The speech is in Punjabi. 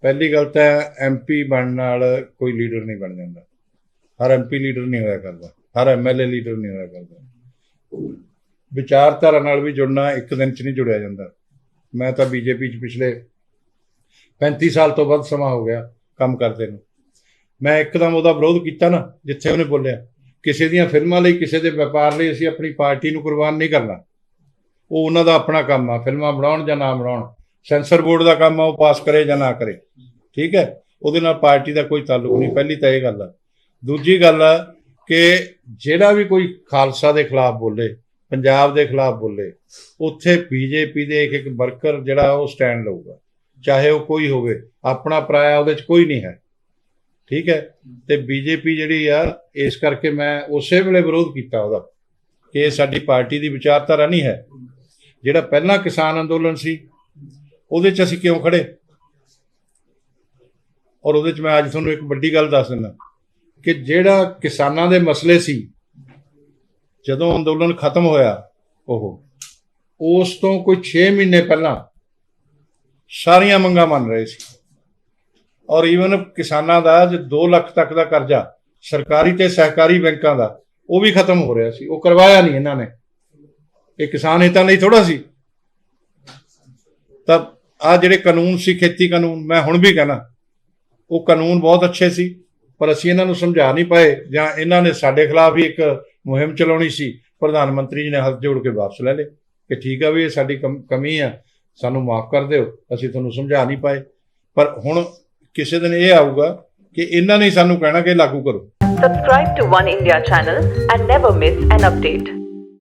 ਪਹਿਲੀ ਗੱਲ ਤਾਂ ਐਮਪੀ ਬਣਨ ਨਾਲ ਕੋਈ ਲੀਡਰ ਨਹੀਂ ਬਣ ਜਾਂਦਾ। ਹਰ ਐਮਪੀ ਲੀਡਰ ਨਹੀਂ ਹੋਇਆ ਕਰਦਾ। ਹਰ ਐਮਐਲਏ ਲੀਡਰ ਨਹੀਂ ਹੋਇਆ ਕਰਦਾ। ਵਿਚਾਰਧਾਰਾ ਨਾਲ ਵੀ ਜੁੜਨਾ ਇੱਕ ਦਿਨ ਚ ਨਹੀਂ ਜੁੜਿਆ ਜਾਂਦਾ। ਮੈਂ ਤਾਂ ਬੀਜੇਪੀ ਚ ਪਿਛਲੇ 35 ਸਾਲ ਤੋਂ ਵੱਧ ਸਮਾਂ ਹੋ ਗਿਆ ਕੰਮ ਕਰਦੇ ਨੂੰ। ਮੈਂ ਇੱਕਦਮ ਉਹਦਾ ਵਿਰੋਧ ਕੀਤਾ ਨਾ, ਜਿੱਥੇ ਉਹਨੇ ਬੋਲਿਆ, ਕਿਸੇ ਦੀਆਂ ਫਿਲਮਾਂ ਲਈ, ਕਿਸੇ ਦੇ ਵਪਾਰ ਲਈ ਅਸੀਂ ਆਪਣੀ ਪਾਰਟੀ ਨੂੰ ਕੁਰਬਾਨ ਨਹੀਂ ਕਰਨਾ। ਉਹ ਉਹਨਾਂ ਦਾ ਆਪਣਾ ਕੰਮ ਆ, ਫਿਲਮਾਂ ਬਣਾਉਣ ਜਾਂ ਨਾ ਬਣਾਉਣ। ਸੈਂਸਰ ਬੋਰਡ ਦਾ ਕੰਮ ਆ, ਉਹ ਪਾਸ ਕਰੇ ਜਾਂ ਨਾ ਕਰੇ। ਠੀਕ ਹੈ? ਉਹਦੇ ਨਾਲ ਪਾਰਟੀ ਦਾ ਕੋਈ ਤਾਲੁਕ ਨਹੀਂ। ਪਹਿਲੀ ਤਾਂ ਇਹ ਗੱਲ ਆ। ਦੂਜੀ ਗੱਲ ਆ ਕਿ ਜਿਹੜਾ ਵੀ ਕੋਈ ਖਾਲਸਾ ਦੇ ਖਿਲਾਫ ਬੋਲੇ, ਪੰਜਾਬ ਦੇ ਖਿਲਾਫ ਬੋਲੇ, ਉੱਥੇ ਬੀਜੇਪੀ ਦੇ ਇੱਕ ਇੱਕ ਵਰਕਰ ਜਿਹੜਾ ਉਹ ਸਟੈਂਡ ਲਊਗਾ। ਚਾਹੇ ਉਹ ਕੋਈ ਹੋਵੇ, ਆਪਣਾ ਪਰਾਇਆ ਉਹਦੇ 'ਚ ਕੋਈ ਨਹੀਂ ਹੈ। ਠੀਕ ਹੈ? ਤੇ ਬੀਜੇਪੀ ਜਿਹੜੀ ਆ, ਇਸ ਕਰਕੇ ਮੈਂ ਉਸੇ ਵੇਲੇ ਵਿਰੋਧ ਕੀਤਾ ਉਹਦਾ ਕਿ ਸਾਡੀ ਪਾਰਟੀ ਦੀ ਵਿਚਾਰਧਾਰਾ ਨਹੀਂ ਹੈ। ਜਿਹੜਾ ਪਹਿਲਾਂ ਕਿਸਾਨ ਅੰਦੋਲਨ ਸੀ ਉਹਦੇ 'ਚ ਅਸੀਂ ਕਿਉਂ ਖੜੇ? ਔਰ ਉਹਦੇ 'ਚ ਮੈਂ ਅੱਜ ਤੁਹਾਨੂੰ ਇੱਕ ਵੱਡੀ ਗੱਲ ਦੱਸ ਦਿੰਦਾ ਕਿ ਜਿਹੜਾ ਕਿਸਾਨਾਂ ਦੇ ਮਸਲੇ ਸੀ, ਜਦੋਂ ਅੰਦੋਲਨ ਖਤਮ ਹੋਇਆ, ਉਹ, ਉਸ ਤੋਂ ਕੋਈ 6 ਮਹੀਨੇ ਪਹਿਲਾਂ ਸਾਰੀਆਂ ਮੰਗਾਂ ਮੰਨ ਰਹੇ ਸੀ। ਔਰ ਈਵਨ ਕਿਸਾਨਾਂ ਦਾ ਜੇ 2 ਲੱਖ ਤੱਕ ਦਾ ਕਰਜ਼ਾ, ਸਰਕਾਰੀ ਤੇ ਸਹਿਕਾਰੀ ਬੈਂਕਾਂ ਦਾ, ਉਹ ਵੀ ਖਤਮ ਹੋ ਰਿਹਾ ਸੀ। ਉਹ ਕਰਵਾਇਆ ਨਹੀਂ ਇਹਨਾਂ ਨੇ। ਇਹ ਕਿਸਾਨ ਹਿੱਤਾਂ ਲਈ ਥੋੜਾ ਸੀ। ਤਾਂ ਆ ਜਿਹੜੇ ਕਾਨੂੰਨ ਸੀ, ਖੇਤੀ ਕਾਨੂੰਨ, ਮੈਂ ਹੁਣ ਵੀ ਕਹਿਣਾ, ਉਹ ਕਾਨੂੰਨ ਬਹੁਤ ਅੱਛੇ ਸੀ, ਪਰ ਅਸੀਂ ਇਹਨਾਂ ਨੂੰ ਸਮਝਾ ਨਹੀਂ ਪਾਏ, ਜਾਂ ਇਹਨਾਂ ਨੇ ਸਾਡੇ ਖਿਲਾਫ ਹੀ ਇੱਕ ਮੁਹਿੰਮ ਚਲਾਉਣੀ ਸੀ, ਪ੍ਰਧਾਨ ਮੰਤਰੀ ਜੀ ਨੇ ਹੱਥ ਜੋੜ ਕੇ ਵਾਪਸ ਲੈ ਲਏ, ਕਿ ਠੀਕ ਆ ਵੀ ਇਹ ਸਾਡੀ ਕਮੀ ਆ, ਸਾਨੂੰ ਮਾਫ ਕਰ ਦਿਓ, ਅਸੀਂ ਤੁਹਾਨੂੰ ਸਮਝਾ ਨਹੀਂ ਪਾਏ, ਪਰ ਹੁਣ ਕਿਸੇ ਦਿਨ ਇਹ ਆਊਗਾ ਕਿ ਇਹਨਾਂ ਨੇ ਸਾਨੂੰ ਕਹਿਣਾ ਕਿ ਲਾਗੂ ਕਰੋ Subscribe to One India channel and never miss an update.